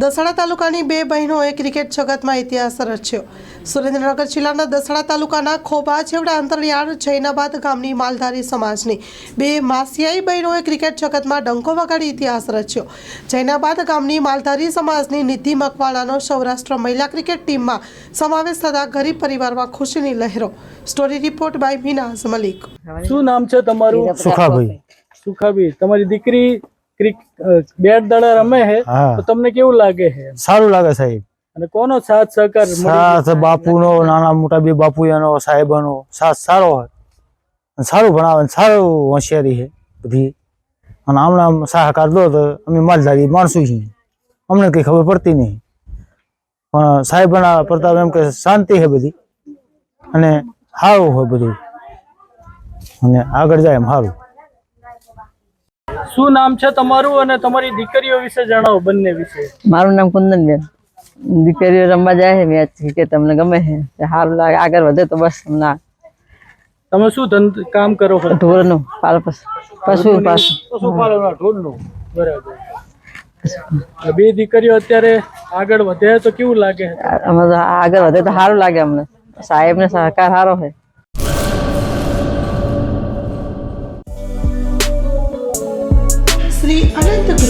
દસાડા તાલુકાની બે બહેનોએ ક્રિકેટ જગતમાં ઇતિહાસ રચ્યો સુરેન્દ્રનગર જિલ્લાના દસાડા તાલુકાના ખોબા છેવડા અંતરિયાળ જૈનાબાદ ગામની માલધારી સમાજની બે માસિયાઈ બહેનોએ ક્રિકેટ જગતમાં ડંકો વગાડી ઇતિહાસ રચ્યો જૈનાબાદ ગામની માલધારી સમાજની નિધિ મકવાળાનો સૌરાષ્ટ્ર મહિલા ક્રિકેટ ટીમમાં સમાવેશ થતા ગરીબ પરિવારમાં ખુશીની લહેરો. Story report by Minaz Malik. શું નામ છે તમારું? સુખાભાઈ. સુખાભાઈ તમારી દીકરી બેટ દડા રમે છે તો તમને કેવું લાગે છે? સારું લાગે સાહેબ. અને કોનો સાથ સહકાર સાથ? બાપુનો નાના મોટા બે બાપુયાનો સાહેબનો સાથ સારો હોય. સારું ભણાવે સારું હોશિયારી છે બધી. અને હમણાં સહકાર દો તો અમે માલધારી માણસું છીએ. અમને કઈ ખબર પડતી નહીં. પણ સાહેબના પ્રતાપ એમ કે શાંતિ છે બધી. અને સારું હોય બધું. અને આગળ જાય એમ સારું. શું નામ છે તમારું અને તમારી દીકરીઓ વિશે જણાવો બંને વિશે? મારું નામ કુંદનબેન. દીકરીઓ રમવા જાય છે મેચ ક્રિકેટ તમને ગમે છે સારું લાગે આગળ વધે તો બસ તમને તમે શું ધંધ કામ કરો છો? ઢોરનું પાલ પશુ. પશુ પાસ પશુપાલનના ઢોરનું. બરાબર. બે દીકરીઓ અત્યારે આગળ વધે તો કેવું લાગે? અમે આગળ વધે તો સારું લાગે અમને. સાહેબને સહકાર સારો છે.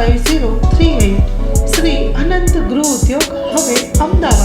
Five zero three at Shri Anant Gruh Udyog હવે અમદાવાદ.